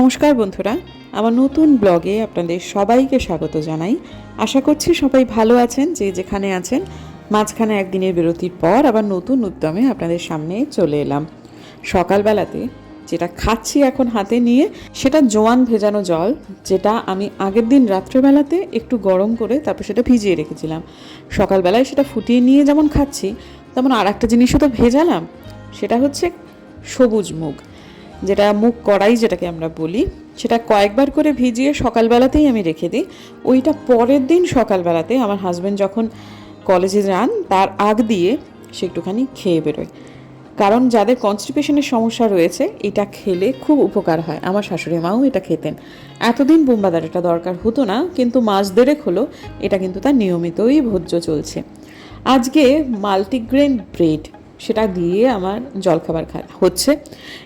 নমস্কার বন্ধুরা, আমার নতুন ব্লগে আপনাদের সবাইকে স্বাগত জানাই। আশা করছি সবাই ভালো আছেন, যে যেখানে আছেন, মাঝখানে একদিনের বিরতির পর আবার নতুন উদ্যমে আপনাদের সামনে চলে এলাম। সকালবেলাতে যেটা খাচ্ছি এখন হাতে নিয়ে, সেটা জোয়ান ভেজানো জল, যেটা আমি আগের দিন রাত্রেবেলাতে একটু গরম করে তারপর সেটা ভিজিয়ে রেখেছিলাম। সকালবেলায় সেটা ফুটিয়ে নিয়ে যেমন খাচ্ছি, তেমন আর একটা জিনিসও তো ভেজালাম, সেটা হচ্ছে সবুজ মুগ। যেটা মুখ কড়াই যেটাকে আমরা বলি, সেটা কয়েকবার করে ভিজিয়ে সকালবেলাতেই আমি রেখে দিই। ওইটা পরের দিন সকালবেলাতে আমার হাজব্যান্ড যখন কলেজে যান, তার আগ দিয়ে সে একটুখানি খেয়ে বেরোয়। কারণ যাদের কনস্টিপেশনের সমস্যা রয়েছে, এটা খেলে খুব উপকার হয়। আমার শাশুড়ি মাও এটা খেতেন। এতদিন বোম্বাদার এটা দরকার হতো না, কিন্তু মাস দেড়েক হলো, এটা কিন্তু তার নিয়মিতই ভোজ্য চলছে। আজকে মাল্টিগ্রেন ব্রেড সেটা দিয়ে আমার জলখাবার খা হচ্ছে।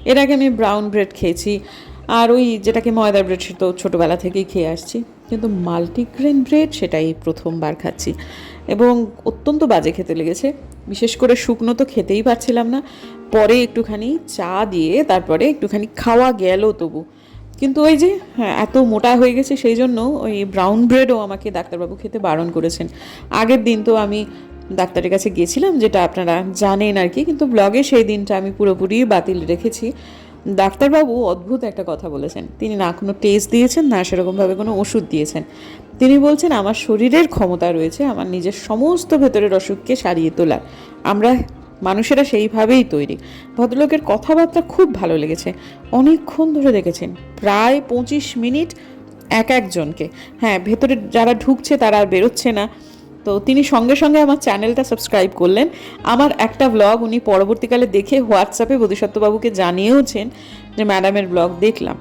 এর আগে আমি ব্রাউন ব্রেড খেয়েছি আর ওই যেটাকে ময়দার ব্রেড সে তো ছোটোবেলা থেকেই খেয়ে আসছি। কিন্তু মাল্টিগ্রেন ব্রেড সেটাই প্রথমবার খাচ্ছি। এবং অত্যন্ত বাজে খেতে লেগেছে। বিশেষ করে শুকনো তো খেতেই পারছিলাম না। পরে একটুখানি চা দিয়ে তারপরে একটুখানি খাওয়া গেল তবু। কিন্তু ওই যে হ্যাঁ, এত মোটা হয়ে গেছে সেই জন্য ওই ব্রাউন ব্রেডও আমাকে ডাক্তারবাবু খেতে বারণ করেছেন। আগের দিন তো আমি ডাক্তারের কাছে গিয়েছিলাম, যেটা আপনারা জানেন আর কি, কিন্তু ব্লগে সেই দিনটা আমি পুরোপুরি বাতিল রেখেছি। ডাক্তারবাবু অদ্ভুত একটা কথা বলেছেন। তিনি না কোনো টেস্ট দিয়েছেন, না সেরকমভাবে কোনো ওষুধ দিয়েছেন। তিনি বলছেন, আমার শরীরের ক্ষমতা রয়েছে, আমার নিজের সমস্ত ভেতরের অসুখকে সারিয়ে তোলার। আমরা মানুষেরা সেইভাবেই তৈরি। ভদ্রলোকের কথাবার্তা খুব ভালো লেগেছে। অনেকক্ষণ ধরে দেখেছেন, প্রায় পঁচিশ মিনিট এক একজনকে। হ্যাঁ ভেতরে যারা ঢুকছে তারা আর বেরোচ্ছে না। তো তিনি সঙ্গে সঙ্গে আমার চ্যানেলটা সাবস্ক্রাইব করলেন। আমার একটা ব্লগ উনি পরবর্তীকালে দেখে হোয়াটসঅ্যাপে বোধিসত্ত্ববাবুকে জানিয়েওছেন যে, ম্যাডামের ব্লগ দেখলাম।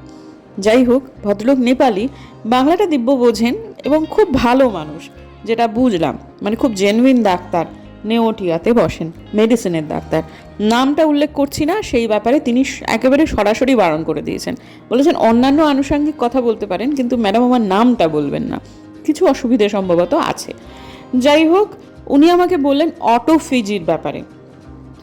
যাই হোক, ভদ্রলোক নেপালি, বাংলাটা দিব্য বোঝেন এবং খুব ভালো মানুষ, যেটা বুঝলাম। মানে খুব জেনুইন ডাক্তার নেওটিয়াতে বসেন মেডিসিনের ডাক্তার। নামটা উল্লেখ করছি না, সেই ব্যাপারে তিনি একেবারে সরাসরি বারণ করে দিয়েছেন। বলেছেন, অন্যান্য আনুষঙ্গিক কথা বলতে পারেন, কিন্তু ম্যাডাম আমার নামটা বলবেন না। কিছু অসুবিধে সম্ভবত আছে। যাই হোক উনি আমাকে বললেন অটোফিজির ব্যাপারে।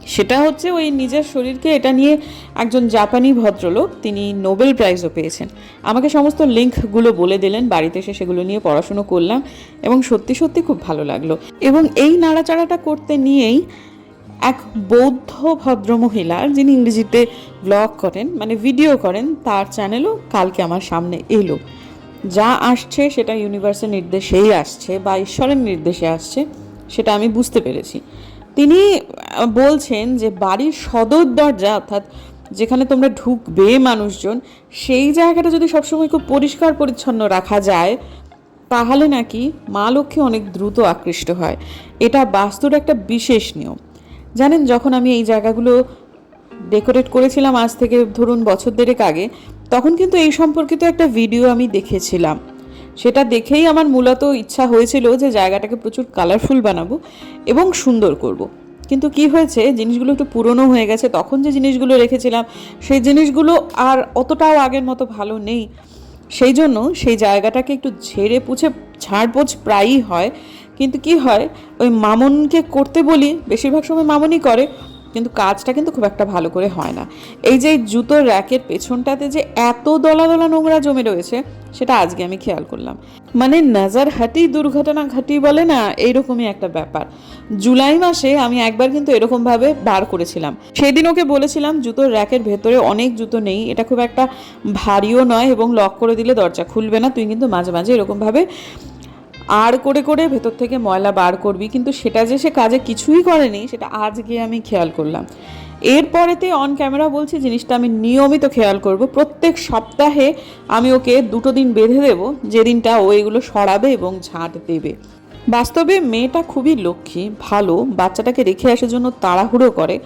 সেটা হচ্ছে ওই নিজের শরীরকে এটা নিয়ে একজন জাপানি ভদ্রলোক তিনি নোবেল প্রাইজও পেয়েছেন। আমাকে সমস্ত লিঙ্কগুলো বলে দিলেন, বাড়িতে এসে সেগুলো নিয়ে পড়াশুনো করলাম এবং সত্যি সত্যি খুব ভালো লাগল। এবং এই নাড়াচাড়াটা করতে নিয়েই এক বৌদ্ধ ভদ্রমহিলার যিনি ইংরেজিতে ব্লগ করেন মানে ভিডিও করেন, তার চ্যানেলও কালকে আমার সামনে এলো। যা আসছে সেটা ইউনিভার্সের নির্দেশেই আসছে বা ঈশ্বরের নির্দেশে আসছে, সেটা আমি বুঝতে পেরেছি। তিনি বলছেন যে বাড়ির সদর দরজা, অর্থাৎ যেখানে তোমরা ঢুকবে মানুষজন, সেই জায়গাটা যদি সবসময় খুব পরিষ্কার পরিচ্ছন্ন রাখা যায়, তাহলে নাকি মা লক্ষ্মী অনেক দ্রুত আকৃষ্ট হয়। এটা বাস্তুর একটা বিশেষ নিয়ম। জানেন, যখন আমি এই জায়গাগুলো ডেকোরেট করেছিলাম আজ থেকে ধরুন বছর দেড়েক আগে, তখন কিন্তু এই সম্পর্কিত একটা ভিডিও আমি দেখেছিলাম। সেটা দেখেই আমার মূলত ইচ্ছা হয়েছিল যে জায়গাটাকে প্রচুর কালারফুল বানাবো এবং সুন্দর করব। কিন্তু কি হয়েছে, জিনিসগুলো একটু পুরনো হয়ে গেছে, তখন যে জিনিসগুলো রেখেছিলাম, সেই জিনিসগুলো আর অতটাও আগের মতো ভালো নেই। সেই জন্য সেই জায়গাটাকে একটু ঝেড়ে পুছে ঝাড়পোছ প্রায়ই হয়। কিন্তু কি হয়, ওই মামনকে করতে বলি, বেশিরভাগ সময় মামনই করে কিন্তু কাজটা কিন্তু খুব একটা ভালো করে হয় না। এই যে জুতোর র্যাকের পেছনটাতে যে এত দলা দলা নোংরা জমে রয়েছে, সেটা আজকে আমি খেয়াল করলাম। মানে নাজার হাটি দুর্ঘটনা ঘাটি বলে না, এইরকমই একটা ব্যাপার। জুলাই মাসে আমি একবার কিন্তু এরকমভাবে বার করেছিলাম। সেদিন ওকে বলেছিলাম, জুতোর র্যাকের ভেতরে অনেক জুতো নেই, এটা খুব একটা ভারীও নয় এবং লক করে দিলে দরজা খুলবে না, তুই কিন্তু মাঝে মাঝে এরকমভাবে আর করে করে ভেতর থেকে ময়লা বার করবি, কিন্তু সেটা যে সে কাজে কিছুই করেনি, সেটা আজকে আমি খেয়াল করলাম। এরপরেতে অন ক্যামেরা বলছি, জিনিসটা আমি নিয়মিত খেয়াল করব। প্রত্যেক সপ্তাহে আমি ওকে দুটো দিন বেঁধে দেবো যেদিনটা ও এগুলো সরাবে এবং ঝাঁট দেবে। বাস্তবে মেয়েটা খুবই লক্ষ্মী, ভালো, বাচ্চাটাকে রেখে আসার জন্য তাড়াহুড়ো করে।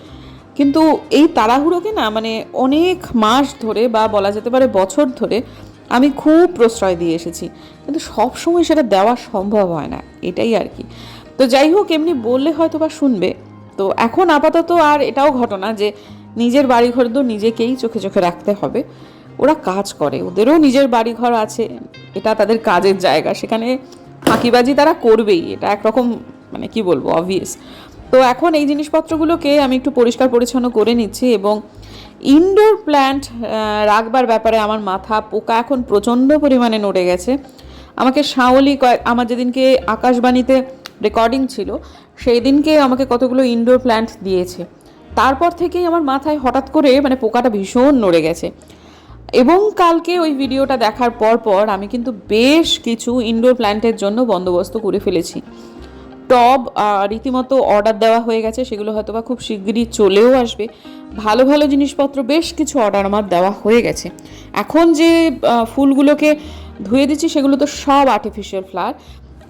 কিন্তু এই তাড়াহুড়োকে না মানে অনেক মাস ধরে বা বলা যেতে পারে বছর ধরে আমি খুব প্রশ্রয় দিয়ে এসেছি, কিন্তু সবসময় সেটা দেওয়া সম্ভব হয় না, এটাই আর কি। তো যাই হোক, এমনি বললে হয়তো বা শুনবে। তো এখন আপাতত আর এটাও ঘটনা যে, নিজের বাড়িঘর তো নিজেকেই চোখে চোখে রাখতে হবে। ওরা কাজ করে, ওদেরও নিজের বাড়িঘর আছে, এটা তাদের কাজের জায়গা, সেখানে ফাঁকিবাজি তারা করবেই, এটা একরকম মানে কি বলব অবভিয়াস তো এখন এই জিনিসপত্রগুলোকে আমি একটু পরিষ্কার পরিচ্ছন্ন করে নিচ্ছি এবং ইনডোর প্ল্যান্ট রাখবার ব্যাপারে আমার মাথা পোকা এখন প্রচণ্ড পরিমাণে নড়ে গেছে। আমাকে শাওলি কয়েক, আমার যেদিনকে আকাশবাণীতে রেকর্ডিং ছিল সেই দিনকে আমাকে কতগুলো ইনডোর প্ল্যান্ট দিয়েছে। তারপর থেকেই আমার মাথায় হঠাৎ করে মানে পোকাটা ভীষণ নড়ে গেছে। এবং কালকে ওই ভিডিওটা দেখার পর পর আমি কিন্তু বেশ কিছু ইনডোর প্ল্যান্টের জন্য বন্দোবস্ত করে ফেলেছি। টব রীতিমতো অর্ডার দেওয়া হয়ে গেছে, সেগুলো হয়তো বা খুব শিগগিরই চলেও আসবে। ভালো ভালো জিনিসপত্র, বেশ কিছু অর্ডার আমার দেওয়া হয়ে গেছে। এখন যে ফুলগুলোকে ধুয়ে দিচ্ছি, সেগুলো তো সব আর্টিফিশিয়াল ফ্লাওয়ার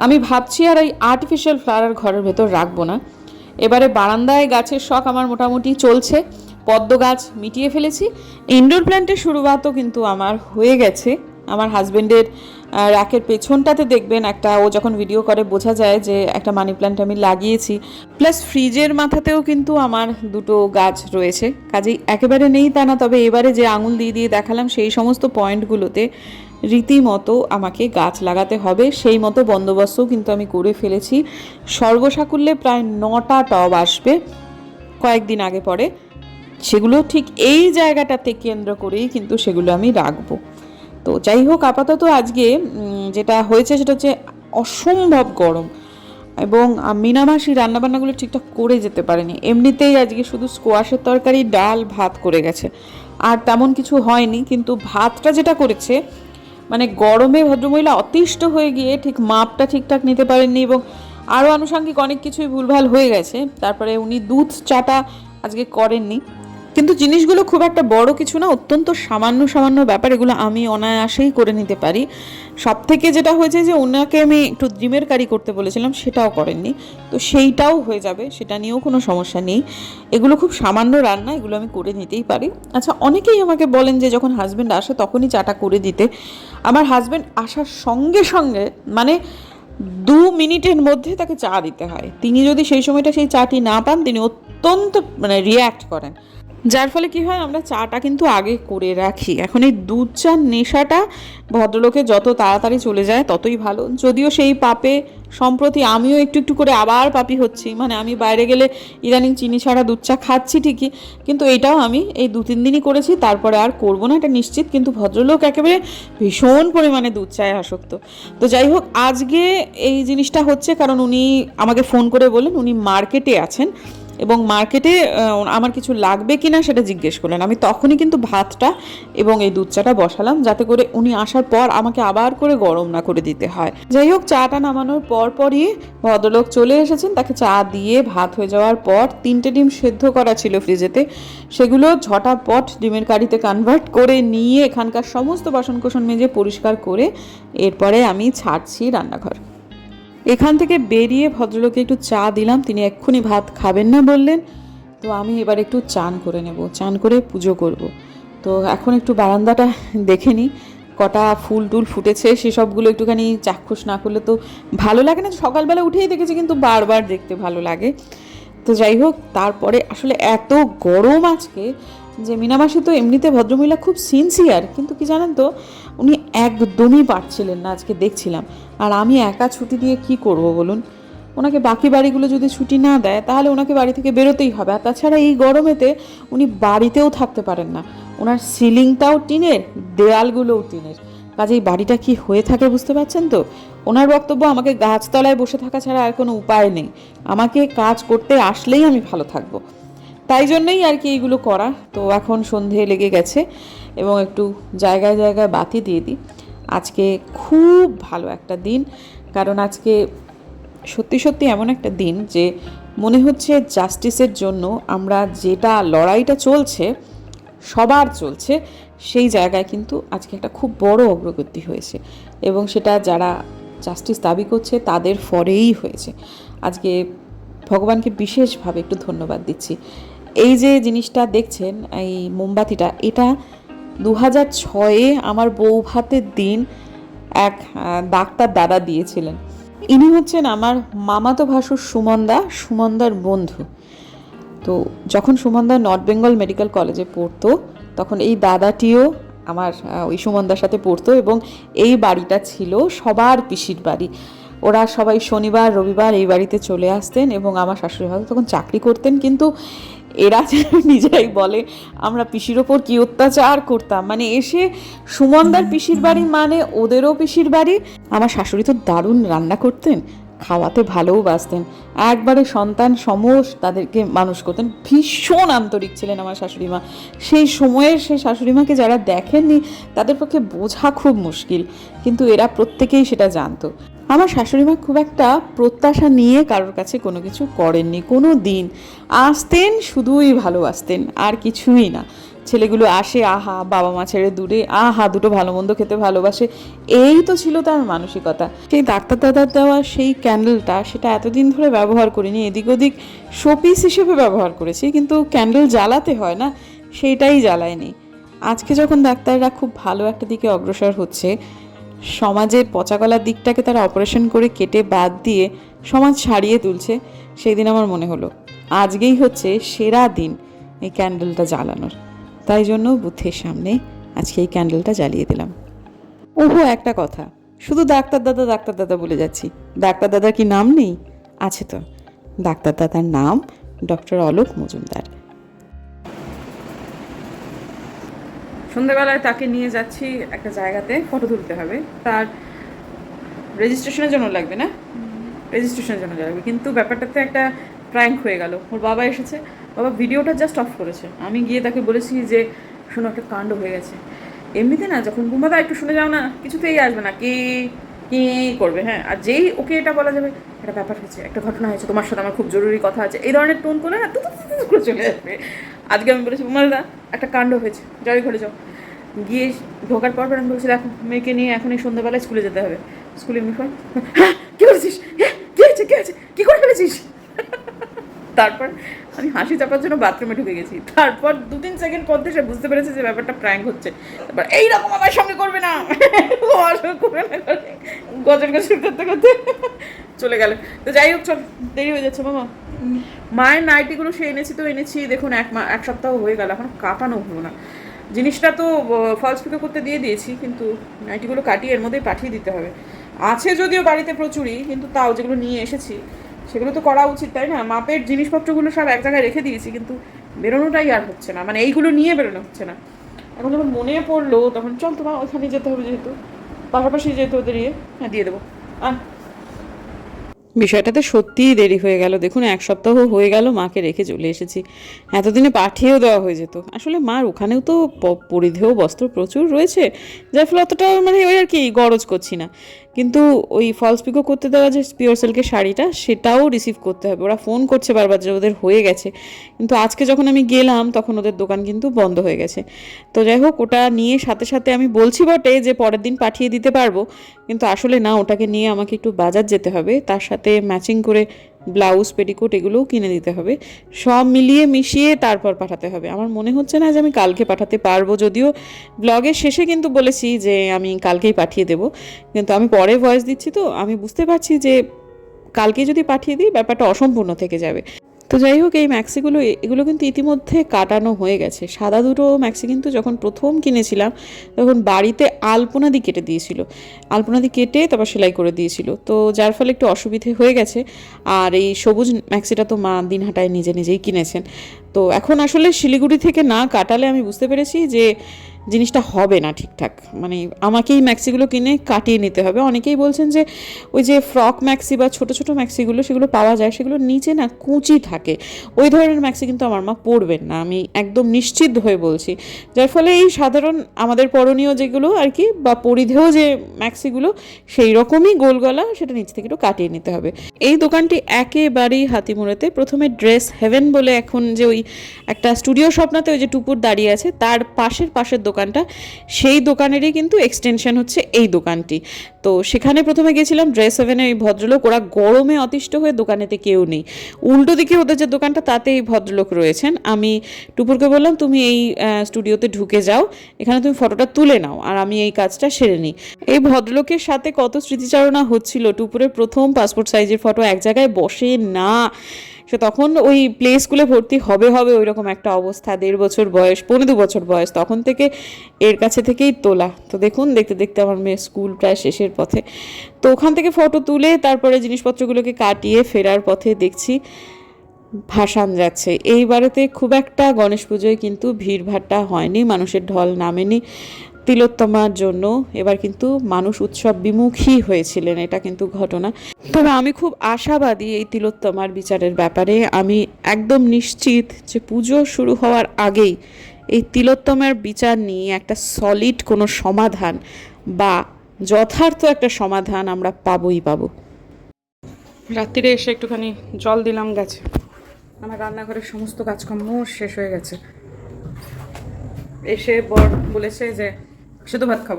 আমি ভাবছি আর এই আর্টিফিশিয়াল ফ্লাওয়ার ঘরের ভেতর রাখব না। এবারে বারান্দায় গাছের শখ আমার মোটামুটি চলছে। পদ্ম গাছ মিটিয়ে ফেলেছি। ইনডোর প্ল্যান্টের শুরুয়াতও কিন্তু আমার হয়ে গেছে। আমার হাজবেন্ডের র্যাকের পেছনটাতে দেখবেন একটা, ও যখন ভিডিও করে, বোঝা যায় যে একটা মানি প্ল্যান্ট আমি লাগিয়েছি। প্লাস ফ্রিজের মাথাতেও কিন্তু আমার দুটো গাছ রয়েছে। কাজেই একেবারে নেই তা না, তবে এবারে যে আঙুল দিয়ে দিয়ে দেখালাম, সেই সমস্ত পয়েন্টগুলোতে রীতিমতো আমাকে গাছ লাগাতে হবে। সেই মতো বন্দোবস্তও কিন্তু আমি করে ফেলেছি। সর্বসাকুল্যে প্রায় নটা টব আসবে কয়েকদিন আগে পরে। সেগুলো ঠিক এই জায়গাটাতে কেন্দ্র করেই কিন্তু সেগুলো আমি রাখব। তো যাই হোক, আপাতত আজকে যেটা হয়েছে সেটা হচ্ছে অসম্ভব গরম এবং মিনামাসি রান্নাবান্নাগুলো ঠিকঠাক করে যেতে পারেনি। এমনিতেই আজকে শুধু স্কোয়াশের তরকারি, ডাল, ভাত করে গেছে। আর তেমন কিছু হয়নি, কিন্তু ভাতটা যেটা করেছে মানে গরমে ভদ্রমহিলা অতিষ্ঠ হয়ে গিয়ে ঠিক মাপটা ঠিকঠাক নিতে পারেননি এবং আরও আনুষঙ্গিক অনেক কিছুই ভুলভাল হয়ে গেছে। তারপরে উনি দুধ, চাটা আজকে করেননি। কিন্তু জিনিসগুলো খুব একটা বড় কিছু না, অত্যন্ত সামান্য সামান্য ব্যাপার, এগুলো আমি অনায়াসেই করে নিতে পারি। সব থেকে যেটা হয়েছে যে, ওনাকে আমি একটু ডিমের কারি করতে বলেছিলাম, সেটাও করেননি। তো সেইটাও হয়ে যাবে, সেটা নিয়েও কোনো সমস্যা নেই। এগুলো খুব সামান্য রান্না, এগুলো আমি করে নিতেই পারি। আচ্ছা অনেকেই আমাকে বলেন যে, যখন হাজব্যান্ড আসে তখনই চাটা করে দিতে। আমার হাজব্যান্ড আসার সঙ্গে সঙ্গে মানে দু মিনিটের মধ্যে তাকে চা দিতে হয়। তিনি যদি সেই সময়টা সেই চাটি না পান, তিনি অত্যন্ত মানে রিয়্যাক্ট করেন। যার ফলে কি হয়, আমরা চাটা কিন্তু আগে করে রাখি। এখন এই দুধ চার নেশাটা ভদ্রলোকে যত তাড়াতাড়ি চলে যায়, ততই ভালো। যদিও সেই পাপে সম্প্রতি আমিও একটু একটু করে আবার পাপি হচ্ছি। মানে আমি বাইরে গেলে ইদানিং চিনি ছাড়া দুধ চা খাচ্ছি ঠিকই, কিন্তু এটাও আমি এই দু তিন দিনই করেছি, তারপরে আর করব না, এটা নিশ্চিত। কিন্তু ভদ্রলোক একেবারে ভীষণ পরিমাণে দুধ চায় আসক্ত। তো যাই হোক, আজকে এই জিনিসটা হচ্ছে কারণ উনি আমাকে ফোন করে বললেন, উনি মার্কেটে আছেন। এবং মার্কেটে আমার কিছু লাগবে কি না সেটা জিজ্ঞেস করলেন। আমি তখনই কিন্তু ভাতটা এবং এই দুধ চাটা বসালাম যাতে করে উনি আসার পর আমাকে আবার করে গরম না করে দিতে হয়। যাই হোক, চাটা নামানোর পর পরই ভদ্রলোক চলে এসেছেন। তাকে চা দিয়ে ভাত হয়ে যাওয়ার পর তিনটে ডিম সেদ্ধ করা ছিল ফ্রিজেতে। সেগুলো ঝটাপট ডিমের কারিতে কনভার্ট করে নিয়ে এখানকার সমস্ত বাসনকোসন মেজে পরিষ্কার করে এরপরে আমি ছাড়ছি রান্নাঘর। এখান থেকে বেরিয়ে ভদ্রলোককে একটু চা দিলাম। তিনি এক্ষুনি ভাত খাবেন না বললেন। তো আমি এবার একটু চান করে নেব। চান করে পুজো করব। তো এখন একটু বারান্দাটা দেখে নিই। কটা ফুল টুল ফুটেছে সেসবগুলো একটুখানি চাক্ষুষ না করলে তো ভালো লাগে না। সকালবেলা উঠেই দেখেছি কিন্তু বারবার দেখতে ভালো লাগে। তো যাই হোক, তারপরে আসলে এত গরম আজকে যে মিনামাসি তো এমনিতে ভদ্রমহিলা খুব সিনসিয়ার কিন্তু কি জানেন তো? উনি একদমই পারছিলেন না আজকে দেখছিলাম। আর আমি একা ছুটি দিয়ে কি করব বলুন? ওনাকে বাকি বাড়িগুলো যদি ছুটি না দেয়, তাহলে ওনাকে বাড়ি থেকে বেরোতেই হবে। আর তাছাড়া এই গরমেতে উনি বাড়িতেও থাকতে পারেন না। ওনার সিলিংটাও টিনের, দেয়ালগুলোও টিনের। কাজেই বাড়িটা কি হয়ে থাকে বুঝতে পারছেন তো? ওনার বক্তব্য, আমাকে গাছতলায় বসে থাকা ছাড়া আর কোনো উপায় নেই। আমাকে কাজ করতে আসলেই আমি ভালো থাকব। তাই জন্যই আর কি এইগুলো করা। তো এখন সন্ধে লেগে গেছে। এবং একটু জায়গায় জায়গায় বাতি দিয়ে দিই। আজকে খুব ভালো একটা দিন, কারণ আজকে সত্যি সত্যি এমন একটা দিন যে মনে হচ্ছে জাস্টিসের জন্য আমরা যেটা লড়াইটা চলছে, সবার চলছে, সেই জায়গায় কিন্তু আজকে একটা খুব বড় অগ্রগতি হয়েছে এবং সেটা যারা জাস্টিস দাবি করছে তাদের ফরেই হয়েছে। আজকে ভগবানকে বিশেষভাবে একটু ধন্যবাদ দিচ্ছি। এই যে জিনিসটা দেখছেন, এই মোমবাতিটা, এটা দু হাজার ছয়ে আমার বউ ভাতের দিন এক ডাক্তার দাদা দিয়েছিলেন। ইনি হচ্ছেন আমার মামাতো ভাসুর সুমনদা, সুমনদার বন্ধু। তো যখন সুমনদা নর্থ বেঙ্গল মেডিকেল কলেজে পড়তো, তখন এই দাদাটিও আমার ওই সুমনদার সাথে পড়তো এবং এই বাড়িটা ছিল সবার পিসির বাড়ি। ওরা সবাই শনিবার, রবিবার এই বাড়িতে চলে আসতেন এবং আমার শাশুড়ি হয়তো তখন চাকরি করতেন, কিন্তু এরা নিজেরাই বলে, আমরা পিসির ওপর কি অত্যাচার করতাম? মানে এসে সুমনদার পিসির বাড়ি মানে ওদেরও পিসির বাড়ি। আমার শাশুড়ি তো দারুণ রান্না করতেন, খাওয়াতে ভালোবাসতেন একবারে সন্তান সমস তাদেরকে মানুষ করতেন। ভীষণ আন্তরিক ছিলেন আমার শাশুড়ি মা সেই সময়ের সেই শাশুড়ি মাকে যারা দেখেননি, তাদের পক্ষে বোঝা খুব মুশকিল। কিন্তু এরা প্রত্যেকেই সেটা জানতো। আমার শাশুড়ি মা খুব একটা প্রত্যাশা নিয়ে কারোর কাছে কোনো কিছু করেননি, কোনো দিন। আসতেন, শুধুই ভালোবাসতেন, আর কিছুই না। ছেলেগুলো আসে, আহা, বাবা মা ছেড়ে দূরে, আহা, দুটো ভালো মন্দ খেতে ভালোবাসে। এই তো ছিল তার মানসিকতা। সেই ডাক্তার দাদার দেওয়া সেই ক্যান্ডেলটা সেটা এতদিন ধরে ব্যবহার করিনি, এদিক ওদিক শোপিস হিসেবে ব্যবহার করেছি, কিন্তু ক্যান্ডেল জ্বালাতে হয় না, সেইটাই জ্বালায়নি। আজকে যখন ডাক্তাররা খুব ভালো একটা দিকে অগ্রসর হচ্ছে সমাজের পচাগলার দিকটাকে তারা অপারেশন করে কেটে বাদ দিয়ে সমাজ সারিয়ে তুলছে সেই দিন আমার মনে হলো। আজকেই হচ্ছে সেরা দিন এই ক্যান্ডেলটা জ্বালানোর। তাই জন্য বুথের সামনে আজকে এই ক্যান্ডেলটা জ্বালিয়ে দিলাম। ওহো, একটা কথা। শুধু ডাক্তার দাদা ডাক্তার দাদা বলে যাচ্ছি। ডাক্তার দাদার কি নাম নেই? আছে তো। ডাক্তার দাদার নাম ডক্টর অলোক মজুমদার। সন্ধ্যাবেলায় তাকে নিয়ে যাচ্ছি একটা জায়গাতে ফটো তুলতে হবে। তার রেজিস্ট্রেশনের জন্য লাগবে না? রেজিস্ট্রেশনের জন্য লাগবে। কিন্তু ব্যাপারটাতে একটা প্র্যাঙ্ক হয়ে গেল। ওর বাবা এসেছে। বাবা ভিডিওটা জাস্ট অফ করেছে। আমি গিয়ে তাকে বলেছি যে, শোনো, একটা কাণ্ড হয়ে গেছে। এমনিতে না, যখন বুমাদা একটু শুনে যাও না, কিছুতেই আসবে না। কে, কি করবে হ্যাঁ? আর যেই ওকে এটা বলা যাবে, একটা ব্যাপার হয়েছে, একটা ঘটনা হয়েছে, তোমার সাথে আমার খুব জরুরি কথা আছে। এই ধরনের টোন করলে না তু করে চলে আসবে। আজকে আমি বলেছি মালদা একটা কাণ্ড হয়েছে যাই ঘরে যাও। গিয়ে ঢোকার পর পর আমি বলছি, দেখো, মেয়েকে নিয়ে এখন এই সন্ধ্যাবেলায় স্কুলে যেতে হবে। স্কুলে ইউনিফর্ম হ্যাঁ কী করেছিস? হ্যাঁ কী আছে কী আছে কী করে ফেলেছিস? তারপর আমি হাসি চাপার জন্য বাথরুমে ঢুকে গেছি। তারপর দু তিন সেকেন্ড পর সে বুঝতে পেরেছে যে ব্যাপারটা প্র্যাঙ্ক হচ্ছে। তারপর এইরকম আমার সঙ্গে করবে না। আমার সঙ্গে করবে না। করে গজর গজর করতে করতে চলে গেল। তো যাই হোক, চল, দেরি হয়ে যাচ্ছে মামা। মায়ের নাইটিগুলো সে এনেছি তো এনেছি। দেখুন, এক মা, এক সপ্তাহ হয়ে গেল, এখন কাটানো হলো না। জিনিসটা তো ফলস পিকো করতে দিয়ে দিয়েছি, কিন্তু নাইটিগুলো কাটিয়ে এর মধ্যেই পাঠিয়ে দিতে হবে। আছে যদিও বাড়িতে প্রচুরই, কিন্তু তাও যেগুলো নিয়ে এসেছি সেগুলো তো করা উচিত, তাই না? মাপের জিনিসপত্রগুলো সব এক জায়গায় রেখে দিয়েছি, কিন্তু বেরোনোটাই আর হচ্ছে না। মানে এইগুলো নিয়ে বেরোনো হচ্ছে না। এখন যখন মনে পড়ল, তখন চল তোমার ওখানে যেতে হবে যেহেতু। পাশাপাশি যেহেতু ওদের ইয়ে হ্যাঁ দিয়ে দেবো। আন বিষয়টাতে সত্যিই দেরি হয়ে গেল। দেখুন, এক সপ্তাহ হয়ে গেল মাকে রেখে চলে এসেছি। এতদিনে পাঠিয়েও দেওয়া হয়ে যেত। আসলে মার ওখানেও তো পরিধেয় বস্ত্র প্রচুর রয়েছে, যার ফলে অতটা মানে ওই আর কি গরজ করছি না। কিন্তু ওই ফলস পিকো করতে দেওয়া যে পিওর সিল্কের শাড়িটা, সেটাও রিসিভ করতে হবে। ওরা ফোন করছে বারবার যে ওদের হয়ে গেছে। কিন্তু আজকে যখন আমি গেলাম, তখন ওদের দোকান কিন্তু বন্ধ হয়ে গেছে। তো যাই হোক, ওটা নিয়ে সাথে সাথে আমি বলছি বটে যে পরের দিন পাঠিয়ে দিতে পারব। কিন্তু আসলে না, ওটাকে নিয়ে আমাকে একটু বাজার যেতে হবে। তার সাথে ম্যাচিং করে ব্লাউজ, পেটিকোট এগুলোও কিনে দিতে হবে। সব মিলিয়ে মিশিয়ে তারপর পাঠাতে হবে। আমার মনে হচ্ছে না যে আমি কালকে পাঠাতে পারব। যদিও ব্লগের শেষে কিন্তু বলেছি যে আমি কালকেই পাঠিয়ে দেব। কিন্তু আমি পরে ভয়েস দিচ্ছি তো। আমি বুঝতে পারছি যে কালকে যদি পাঠিয়ে দিই, ব্যাপারটা অসম্পূর্ণ থেকে যাবে। তো যাই হোক, এই ম্যাক্সিগুলো, এগুলো কিন্তু ইতিমধ্যে কাটানো হয়ে গেছে। সাদা দুটো ম্যাক্সি কিন্তু যখন প্রথম কিনেছিলাম, তখন বাড়িতে আলপনাদি কেটে দিয়েছিল। আলপনাদি কেটে তারপর সেলাই করে দিয়েছিল। তো যার ফলে একটু অসুবিধে হয়ে গেছে। আর এই সবুজ ম্যাক্সিটা তো মা দিনহাটায় নিজে নিজেই কিনেছেন। তো এখন আসলে শিলিগুড়ি থেকে না কাটালে আমি বুঝতে পেরেছি যে জিনিসটা হবে না ঠিকঠাক। মানে আমাকেই ম্যাক্সিগুলো কিনে কাটিয়ে নিতে হবে। অনেকেই বলছেন যে, ওই যে ফ্রক ম্যাক্সি বা ছোটো ছোটো ম্যাক্সিগুলো, সেগুলো পাওয়া যায় সেগুলো নিচে না কুচি থাকে। ওই ধরনের ম্যাক্সি কিন্তু আমার মা পরবেন না। আমি একদম নিশ্চিত হয়ে বলছি। যার ফলে এই সাধারণ আমাদের পরনীয় যেগুলো আর কি, বা পরিধেয় যে ম্যাক্সিগুলো, সেই রকমই গোল গলা সেটা নিচ থেকে একটু কাটিয়ে নিতে হবে। এই দোকানটি একেবারেই হাতিমুড়েতে। প্রথমে ড্রেস হেভেন বলে এখন যে ওই একটা স্টুডিও স্বপ্নাতে ওই যে টুপুর দাঁড়িয়ে আছে, তার পাশের পাশের দোকানটা, সেই দোকানেরই কিন্তু এক্সটেনশন হচ্ছে এই দোকানটি। তো সেখানে প্রথমে গেছিলাম ড্রেস হেভেনে এই ভদ্রলোক, ওরা গরমে অতিষ্ঠ হয়ে দোকানেতে কেউ নেই। উল্টো দিকে ওদের যে দোকানটা তাতে এই ভদ্রলোক রয়েছেন। আমি টুপুরকে বললাম, তুমি এই স্টুডিওতে ঢুকে যাও, এখানে তুমি ফটোটা তুলে নাও, আর আমি এই কাজটা সেরে নিই। এই ভদ্রলোকের সাথে কত স্মৃতিচারণা হচ্ছিল, টুপুরের প্রথম পাসপোর্ট সাইজের ফটো এক জায়গায় বসে না। সে তখন ওই প্লে স্কুলে ভর্তি হবে হবে ওই রকম একটা অবস্থা, দেড় বছর বয়স, পনেরো দু বছর বয়স তখন থেকে এর কাছে থেকেই তোলা। তো দেখুন, দেখতে দেখতে আমার মেয়ে স্কুল প্রায় শেষের পথে। তো ওখান থেকে ফটো তুলে তারপরে জিনিসপত্রগুলোকে কাটিয়ে ফেরার পথে দেখছি ভাসান যাচ্ছে। এইবারেতে খুব একটা গণেশ পুজোয় কিন্তু ভিড়ভাট্টা হয়নি, মানুষের ঢল নামেনি। তিলোত্তমার জন্য এবার কিন্তু মানুষ উৎসব বিমুখী হয়েছিলেন, এটা কিন্তু ঘটনা। তবে আমি খুব আশাবাদী এই তিলোত্তমার বিচারের ব্যাপারে। আমি একদম নিশ্চিত যে পুজো শুরু হওয়ার আগেই এই তিলোত্তমার বিচার নিয়ে একটা সলিড কোনো সমাধান বা যথার্থ একটা সমাধান আমরা পাবোই পাবো। রাত্রিরে এসে একটুখানি জল দিলাম, গেছে। আমার রান্নাঘরের সমস্ত কাজকর্ম শেষ হয়ে গেছে। এসে বর বলেছে যে শুধু ভাত খাব।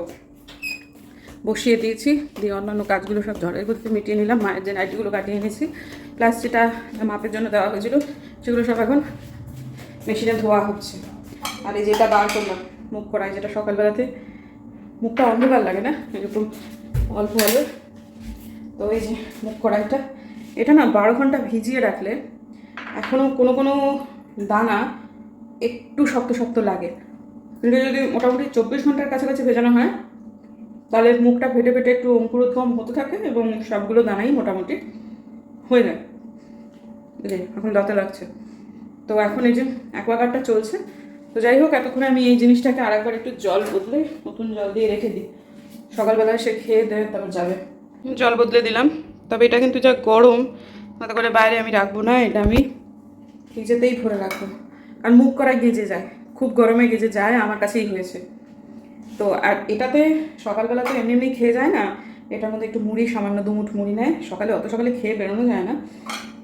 বসিয়ে দিয়েছি, দিয়ে অন্যান্য কাজগুলো সব ঝড়ের গতিতে মিটিয়ে নিলাম। মায়ের যে নাইটিগুলো কাটিয়ে নিয়েছি প্লাস যেটা মাপের জন্য দেওয়া হয়েছিল, সেগুলো সব এখন মেশিনে ধোয়া হচ্ছে। আর এই যেটা বার করলাম, মুখ করাই যেটা সকালবেলাতে, মুখটা অন্ধকার লাগে না, এরকম অল্প অল্প তো এই যে মুখ কড়াইটা, এটা না বারো ঘণ্টা ভিজিয়ে রাখলে এখনও কোনো কোনো দানা একটু শক্ত শক্ত লাগে। কিন্তু যদি মোটামুটি চব্বিশ ঘণ্টার কাছাকাছি ভেজানো হয়, তাহলে মুখটা ফেটে ফেটে একটু অঙ্কুরোদ্গম হতে থাকে এবং সবগুলো দানাই মোটামুটি হয়ে যায়। যে এখন দাঁতে লাগছে। তো এখন এই যে অ্যাকোয়াগার্ডটা চলছে। তো যাই হোক, এতক্ষণে আমি এই জিনিসটাকে আরেকবার একটু জল বদলে নতুন জল দিয়ে রেখে দিই। সকালবেলায় সে খেয়ে দেয় তারপর যাবে। জল বদলে দিলাম। তবে এটা কিন্তু যা গরম মতো করে বাইরে আমি রাখব না, এটা আমি ফ্রিজেতেই ভরে রাখব। আর মুখ করা গেজে যায়। খুব গরমে গেছে যায়, আমার কাছেই হয়েছে। তো আর এটাতে সকালবেলা তো এমনি এমনি খেয়ে যায় না, এটার মধ্যে একটু মুড়ি, সামান্য দুমুঠ মুড়ি নেয়। সকালে অত সকালে খেয়ে বেরোনো যায় না।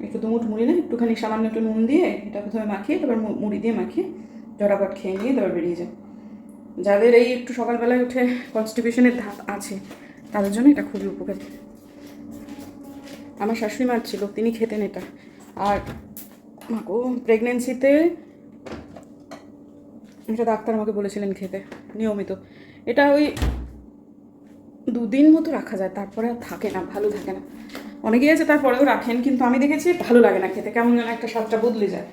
একটু দুমুঠ মুড়ি নেয়, একটুখানি সামান্য একটু নুন দিয়ে এটা প্রথমে মাখিয়ে, তারপর মুড়ি দিয়ে মাখিয়ে ঝটাপট খেয়ে নিয়ে তারপর বেরিয়ে যায়। যাদের এই একটু সকালবেলায় উঠে কনস্টিপেশনের ধাপ আছে, তাদের জন্য এটা খুবই উপকারী। আমার শাশুড়ি মার ছিল, তিনি খেতেন এটা। আর প্রেগনেন্সিতে এটা ডাক্তার আমাকে বলেছিলেন খেতে, নিয়মিত। এটা ওই দুদিন মতো রাখা যায়, তারপরে আর থাকে না, ভালো থাকে না। অনেকেই আছে, তারপরেও রাখেন, কিন্তু আমি দেখেছি ভালো লাগে না খেতে, কেমন যেন একটা স্বাদটা বদলে যায়।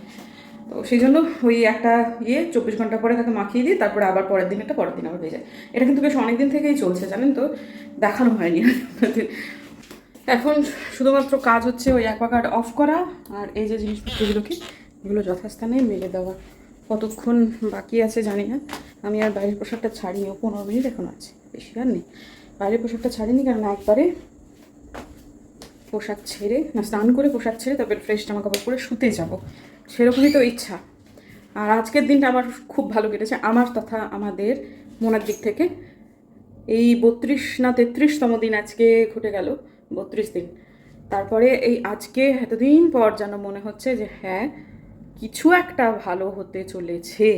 তো সেই জন্য ওই একটা ইয়ে চব্বিশ ঘণ্টা পরে তাকে মাখিয়ে দিই, তারপরে আবার পরের দিন একটা, পরের দিন আবার হয়ে যায় এটা কিন্তু বেশ অনেক দিন থেকেই চলছে, জানেন তো? দেখানো হয়নি। এখন শুধুমাত্র কাজ হচ্ছে ওই অ্যাকোয়াগার্ড অফ করা, আর এই যে জিনিসপত্রগুলোকে, এগুলো যথাস্থানে মেলে দেওয়া। কতক্ষণ বাকি আছে জানি না। আমি আর বাইরের পোশাকটা ছাড়িনি, ও পনেরো মিনিট এখন আছে, বেশি আর নেই। বাইরের পোশাকটা ছাড়িনি কারণ একবারে পোশাক ছেড়ে, না, স্নান করে পোশাক ছেড়ে তারপরে ফ্রেশ জামা কাপড় পরে শুতে যাব। সেরকমই তো ইচ্ছা। আর আজকের দিনটা আমার খুব ভালো কেটেছে। আমার তথা আমাদের মনের দিক থেকে। এই বত্রিশ না তেত্রিশতম দিন আজকে ঘটে গেল, বত্রিশ দিন। তারপরে এই আজকে এতদিন পর যেন মনে হচ্ছে যে হ্যাঁ কিছু একটা ভালো হতে চলেছে।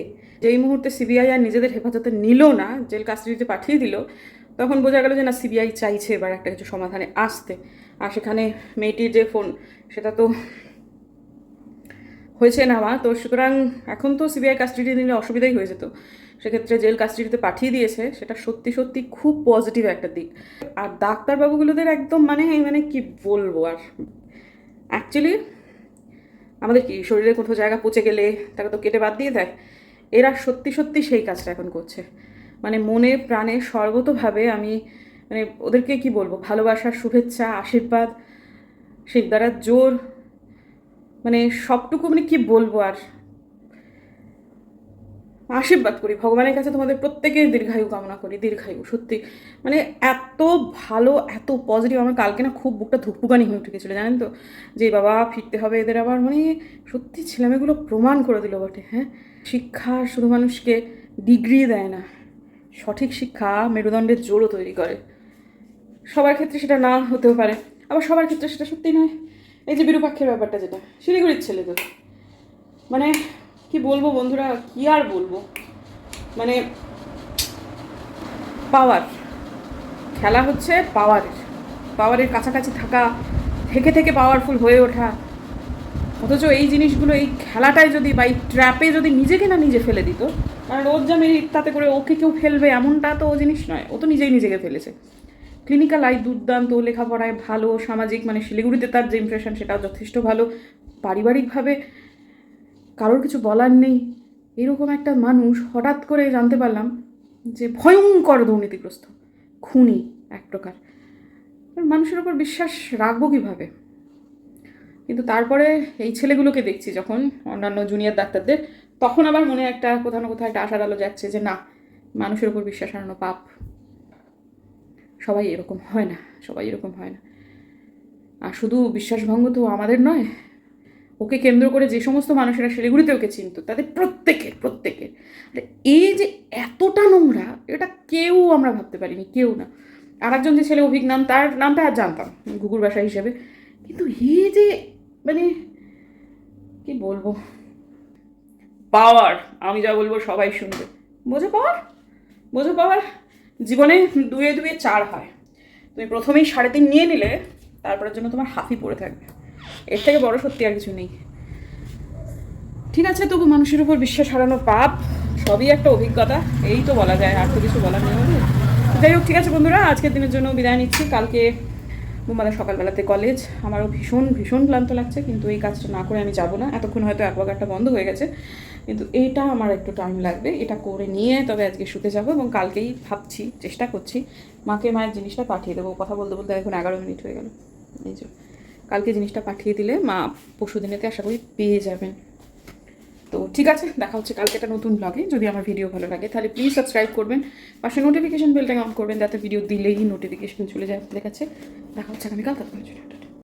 যেই মুহূর্তে সিবিআই আর নিজেদের হেফাজতে নিল না, জেল কাস্টডিতে পাঠিয়ে দিল, তখন বোঝা গেল যে না, সিবিআই চাইছে এবার একটা কিছু সমাধানে আসতে। আর সেখানে মেয়েটির যে ফোন, সেটা তো হয়েছে নেওয়া তো সুতরাং এখন তো সিবিআই কাস্টডি নিলে অসুবিধাই হয়ে যেত। সেক্ষেত্রে জেল কাস্টডিতে পাঠিয়ে দিয়েছে, সেটা সত্যি সত্যি খুব পজিটিভ একটা দিক। আর ডাক্তারবাবুগুলোদের একদম মানে মানে কি বলব, আর অ্যাকচুয়ালি আমাদের কি, শরীরে কোথাও জায়গা পচে গেলে তাকে তো কেটে বাদ দিয়ে দেয়? এরা সত্যি সত্যি সেই কাজটা এখন করছে। মানে মনে প্রাণে সর্বতভাবে আমি মানে ওদেরকে কি বলব ভালোবাসার শুভেচ্ছা, আশীর্বাদ, সেই দ্বারা জোর মানে সবটুকু মানে কি বলব আর আশীর্বাদ করি। ভগবানের কাছে তোমাদের প্রত্যেকের দীর্ঘায়ু কামনা করি, দীর্ঘায়ু, সত্যি। মানে এত ভালো, এত পজিটিভ আমার কালকে না খুব বুকটা ধুকপুকানি হয়ে উঠে গেছিল জানেন তো? যে বাবা, ফিরতে হবে এদের আবার মানে সত্যি ছেলেমেয়েগুলো প্রমাণ করে দিল বটে হ্যাঁ? শিক্ষা শুধু মানুষকে ডিগ্রি দেয় না, সঠিক শিক্ষা মেরুদণ্ডের জোরও তৈরি করে। সবার ক্ষেত্রে সেটা না হতেও পারে, আবার সবার ক্ষেত্রে সেটা সত্যি নয়। এই যে বিরূপাক্ষের ব্যাপারটা যেটা, শিলিগুড়ির ছেলে তো। মানে কি বলব বন্ধুরা? কি আর বলব? মানে পাওয়ার খেলা হচ্ছে পাওয়ারের পাওয়ারের কাছাকাছি থাকা, থেকে থেকে পাওয়ারফুল হয়ে ওঠা। অথচ এই জিনিসগুলো, এই খেলাটায় যদি বা এই ট্র্যাপে যদি নিজেকে না নিজে ফেলে দিত, কারণ যে মেয়ে তাতে করে ওকে কেউ ফেলবে এমনটা তো ও জিনিস নয়। ও তো নিজেই নিজেকে ফেলেছে। ক্লিনিক্যাল আই দুর্দান্ত লেখাপড়ায় ভালো, সামাজিক মানে শিলিগুড়িতে তার যে ইমপ্রেশন সেটাও যথেষ্ট ভালো। পারিবারিকভাবে কারোর কিছু বলার নেই। এরকম একটা মানুষ হঠাৎ করে জানতে পারলাম যে ভয়ঙ্কর দুর্নীতিগ্রস্ত, খুনি এক প্রকার। মানুষের ওপর বিশ্বাস রাখব কীভাবে? কিন্তু তারপরে এই ছেলেগুলোকে দেখছি যখন, অন্যান্য জুনিয়র ডাক্তারদের, তখন আবার মনে একটা কোথাও না কোথাও একটা আশার আলো যাচ্ছে যে না, মানুষের উপর বিশ্বাস হারানো পাপ। সবাই এরকম হয় না, সবাই এরকম হয় না। আর শুধু বিশ্বাসভঙ্গ তো আমাদের নয় ওকে কেন্দ্র করে যে সমস্ত মানুষেরা শিলিগুড়িতে ওকে চিনত, তাদের প্রত্যেকের প্রত্যেকের। এই যে এতটা নোংরা, এটা কেউ আমরা ভাবতে পারিনি, কেউ না। আর একজন যে ছেলে অভিক, নাম তার নামটা আর জানতাম, ঘুঘুর বাসা হিসেবে। কিন্তু এই যে মানে কি বলব? পাওয়ার, আমি যা বলব সবাই শুনবে। বোঝো পাওয়ার? বোঝো পাওয়ার? জীবনে দুয়ে দুয়ে চার হয়। তুমি প্রথমেই সাড়ে তিন নিয়ে নিলে, তারপরের জন্য তোমার হাফই পড়ে থাকবে। এর থেকে বড় সত্যি আর কিছু নেই। ঠিক আছে, তবু মানুষের উপর বিশ্বাস হারানো পাপ, সবই একটা অভিজ্ঞতা। এই তো বলা যায়, আর তো কিছু বলার নেই হবে যাই হোক, ঠিক আছে বন্ধুরা, আজকের দিনের জন্য বিদায় নিচ্ছি। কালকে আমাদের সকালবেলাতে কলেজ আমারও ভীষণ ভীষণ ক্লান্ত লাগছে, কিন্তু এই কাজটা না করে আমি যাব না। এতক্ষণ হয়তো অ্যাকোয়াগার্ডটা বন্ধ হয়ে গেছে। কিন্তু এইটা আমার একটু টাইম লাগবে, এটা করে নিয়ে তবে আজকে শুতে যাব এবং কালকেই ভাবছি, চেষ্টা করছি, মাকে, মায়ের জিনিসটা পাঠিয়ে দেবো। কথা বলতে বলতে এখন এগারো মিনিট হয়ে গেল। এই যে। কালকে জিনিসটা পাঠিয়ে দিলে মা পরশু দিনেতে আশা করি পেয়ে যাবেন। তো ঠিক আছে, দেখা হচ্ছে কালকে একটা নতুন ব্লগে যদি আমার ভিডিও ভালো লাগে, তাহলে প্লিজ সাবস্ক্রাইব করবেন। পাশে নোটিফিকেশন বেলটাকে অন করবেন, যাতে ভিডিও দিলেই নোটিফিকেশন চলে যায়। আপনাদের কাছে দেখা হচ্ছে আগামীকাল ততক্ষণ